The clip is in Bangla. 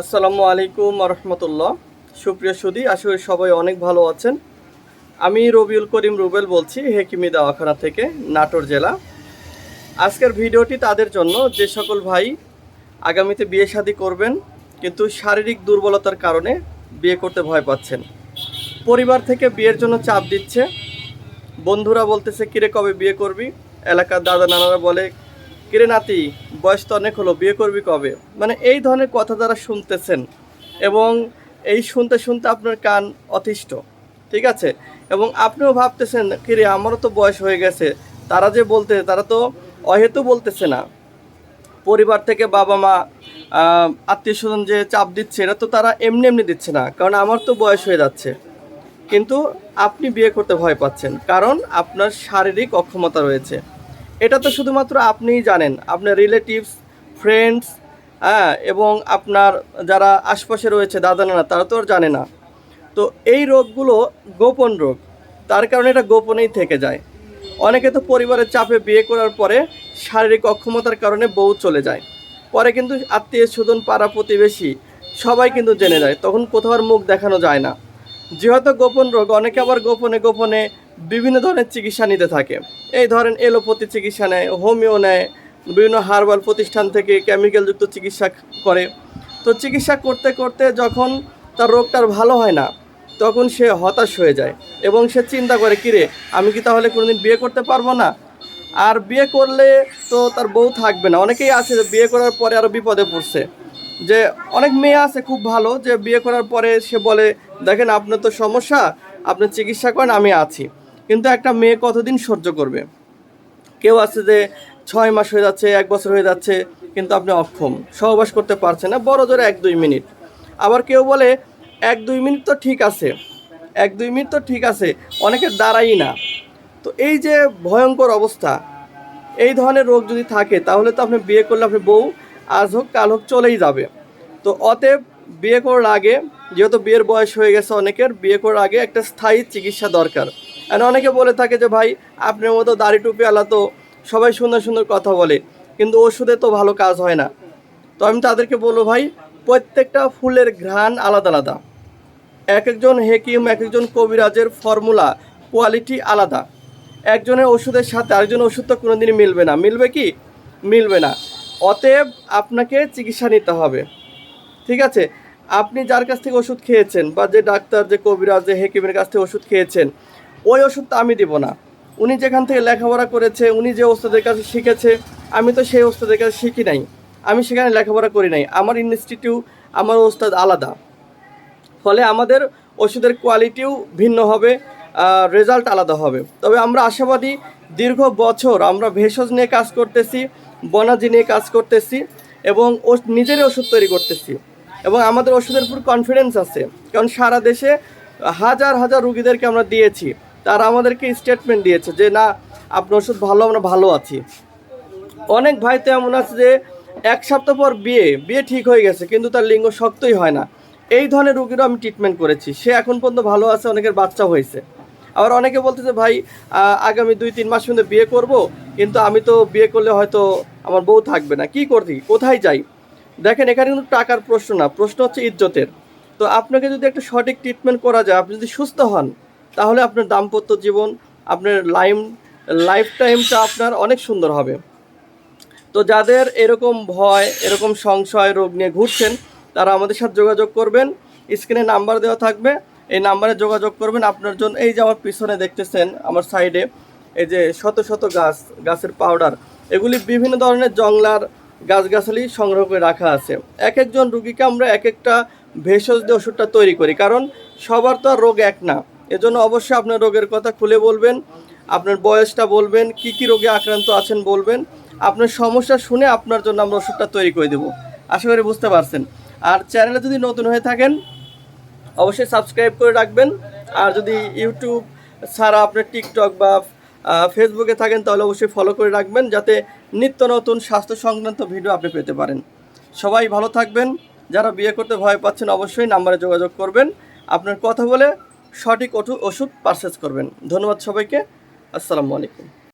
আসসালামু আলাইকুম রহমতুল্লাহ সুপ্রিয় সুদী আসলে সবাই অনেক ভালো আছেন। আমি রবিউল করিম রুবেল বলছি, হেকিমি দাওয়াখানা থেকে, নাটোর জেলা। আজকের ভিডিওটি তাদের জন্য, যে সকল ভাই আগামীতে বিয়ে শাদী করবেন, কিন্তু শারীরিক দুর্বলতার কারণে বিয়ে করতে ভয় পাচ্ছেন। পরিবার থেকে বিয়ের জন্য চাপ দিচ্ছে। বন্ধুরা বলতেছে, কিরে, কবে বিয়ে করবি? এলাকার দাদা নানারা বলে কিরে নাতি, বয়স তো অনেক হলো, বিয়ে করবি কবে? মানে এই ধরনের কথা যারা শুনতেছেন এবং এই শুনতে শুনতে আপনার কান অতিষ্ঠ, ঠিক আছে? এবং আপনিও ভাবতেছেন, কিরে, আমারও তো বয়স হয়ে গেছে। তারা যে বলতে, তারা তো অহেতু বলতেছে না। পরিবার থেকে বাবা মা আত্মীয় স্বজন যে চাপ দিচ্ছে, এটা তো তারা এমনি এমনি দিচ্ছে না, কারণ আমার তো বয়স হয়ে যাচ্ছে। কিন্তু আপনি বিয়ে করতে ভয় পাচ্ছেন, কারণ আপনার শারীরিক অক্ষমতা রয়েছে। এটা তো শুধুমাত্র আপনিই জানেন। আপনার রিলেটিভস ফ্রেন্ডস হ্যাঁ এবং আপনার যারা আশপাশে রয়েছে দাদা নানা তারা তো আর জানে না। তো এই রোগগুলো গোপন রোগ। তার কারণে এটা গোপনেই থেকে যায়। অনেকে তো পরিবারের চাপে বিয়ে করার পরে শারীরিক অক্ষমতার কারণে বউ চলে যায়। পরে কিন্তু আত্মীয় স্বজন পাড়া প্রতিবেশী সবাই কিন্তু জেনে যায়। তখন কোথাও আর মুখ দেখানো যায় না। যেহেতু গোপন রোগ, অনেকে আবার গোপনে গোপনে বিভিন্ন ধরনের চিকিৎসা নিতে থাকে। এই ধরেন এলোপ্যাথি চিকিৎসা নেয়, হোমিও নেয়, বিভিন্ন হার্বাল প্রতিষ্ঠান থেকে কেমিক্যালযুক্ত চিকিৎসা করে। তো চিকিৎসা করতে করতে যখন তার রোগটার ভালো হয় না, তখন সে হতাশ হয়ে যায় এবং সে চিন্তা করে, কিরে, আমি কি তাহলে কোনোদিন বিয়ে করতে পারব না? আর বিয়ে করলে তো তার বউ থাকবে না। অনেকেই আছে যে বিয়ে করার পরে আরও বিপদে পড়ছে। যে অনেক মেয়ে আছে খুব ভালো, যে বিয়ে করার পরে সে বলে, দেখেন, আপনার তো সমস্যা, আপনি চিকিৎসা করেন, আমি আছি। কিন্তু একটা মেয়ে কতদিন সহ্য করবে? কেউ আছে যে ছয় মাস হয়ে যাচ্ছে, এক বছর হয়ে যাচ্ছে, কিন্তু আপনি অক্ষম, সহবাস করতে পারছেন না, বড় জোরে এক দুই মিনিট। আবার কেউ বলে, এক দুই মিনিট তো ঠিক আছে, এক দুই মিনিট তো ঠিক আছে অনেকের দাঁড়াই না। তো এই যে ভয়ঙ্কর অবস্থা, এই ধরনের রোগ যদি থাকে, তাহলে তো আপনি বিয়ে করলে আপনি বউ, আজ হোক, কাল হোক, চলেই যাবে। তো অতএব বিয়ে করার আগে, যেহেতু বিয়ের বয়স হয়ে গেছে অনেকের, বিয়ে করার আগে একটা স্থায়ী চিকিৎসা দরকার। আর অনেকে বলে থাকে যে, ভাই, আপনার মতো দাড়ি টুপি আলা তো সবাই সুন্দর সুন্দর কথা বলে, কিন্তু ওষুধে তো ভালো কাজ হয় না। তো আমি তাদেরকে বলব, ভাই, প্রত্যেকটা ফুলের ঘ্রাণ আলাদা আলাদা। এক একজন হেকিম এক একজন কবিরাজের ফর্মুলা, কোয়ালিটি আলাদা। একজনের ওষুধের সাথে আরেকজন ওষুধ তো কোনোদিনই মিলবে না। মিলবে কি? মিলবে না। অতএব আপনাকে চিকিৎসা নিতে হবে। ঠিক আছে? আপনি যার কাছ থেকে ওষুধ খেয়েছেন বা যে ডাক্তার, যে কবিরাজ, যে হেকিমের কাছ থেকে ওষুধ খেয়েছেন, ওই ওষুধটা আমি দিব না। উনি যেখান থেকে লেখাপড়া করেছে, উনি যে ওস্তাদের কাছে শিখেছে, আমি তো সেই ওস্তাদের কাছে শিখি নাই। আমি সেখানে লেখাপড়া করি নাই। আমার ইনস্টিটিউট আমার ওস্তাদ আলাদা। ফলে আমাদের ওষুধের কোয়ালিটিও ভিন্ন হবে রেজাল্ট আলাদা হবে। তবে আমরা আশাবাদী, দীর্ঘ বছর আমরা ভেষজ নিয়ে কাজ করতেছি, বনাজি নিয়ে কাজ করতেছি এবং ও নিজেরই ওষুধ তৈরি করতেছি। এবং আমাদের ওষুধের উপর কনফিডেন্স আছে। কারণ সারা দেশে হাজার হাজার রুগীদেরকে আমরা দিয়েছি। তারা আমাদেরকে স্টেটমেন্ট দিয়েছে যে, না, আপনার ওষুধ ভালো, আমরা ভালো আছি। অনেক ভাই তো এমন আছে যে, এক সপ্তাহ পর বিয়ে বিয়ে ঠিক হয়ে গেছে, কিন্তু তার লিঙ্গ শক্তই হয় না। এই ধরনের রুগীরও আমি ট্রিটমেন্ট করেছি। সে এখন পর্যন্ত ভালো আছে, অনেকের বাচ্চা হয়েছে। আবার অনেকে বলতেছে ভাই আগামী দুই, তিন মাস মধ্যে বিয়ে করব, কিন্তু আমি তো বিয়ে করলে হয়তো আমার বউ থাকবে না। কি করতি কোথায় যাই? দেখেন, এখানে কিন্তু টাকার প্রশ্ন না, প্রশ্ন হচ্ছে ইজ্জতের। তো আপনাকে যদি একটা সঠিক ট্রিটমেন্ট করা যায়, আপনি যদি সুস্থ হন, তাহলে আপনার দাম্পত্য জীবন, আপনার লাইম লাইফ টাইমটা আপনার অনেক সুন্দর হবে। তো যাদের এরকম ভয়, এরকম সংশয়, রোগ নিয়ে ঘুরছেন, তারা আমাদের সাথে যোগাযোগ করবেন। স্ক্রিনে নাম্বার দেওয়া থাকবে। এই নাম্বারে যোগাযোগ করবেন। আপনার জন্য এই যে আমার পিছনে দেখতেছেন, আমার সাইডে এই যে শত শত গাছ, গাছের পাউডার এগুলি বিভিন্ন ধরনের জংলার গাছগাছালি সংগ্রহ করে রাখা আছে। এক একজন রুগীকে আমরা এক একটা ভেষজ দিয়ে ওষুধটা তৈরি করি, কারণ সবার তো আর রোগ এক না। এজন্য অবশ্যই আপনার রোগের কথা খুলে বলবেন, আপনার বয়সটা বলবেন, কি কি রোগে আক্রান্ত আছেন বলবেন, আপনার সমস্যা শুনে আপনার জন্য আমরা ওষুধটা তৈরি করে দেবো। আশা করি বুঝতে পারছেন। আর চ্যানেলে যদি নতুন হয়ে থাকেন, অবশ্যই সাবস্ক্রাইব করে রাখবেন। আর যদি ইউটিউব ছাড়া আপনার টিকটক বা ফেসবুকে থাকেন, তাহলে অবশ্যই ফলো করে রাখবেন যাতে নিত্য নতুন স্বাস্থ্য সংক্রান্ত ভিডিও আপনি পেতে পারেন। সবাই ভালো থাকবেন। যারা বিয়ে করতে ভয় পাচ্ছেন, অবশ্যই নাম্বারে যোগাযোগ করবেন। আপনার কথা বলে সঠিক ওষু- ওষুধ পারচেস করবেন। ধন্যবাদ সবাইকে। আসসালামু আলাইকুম।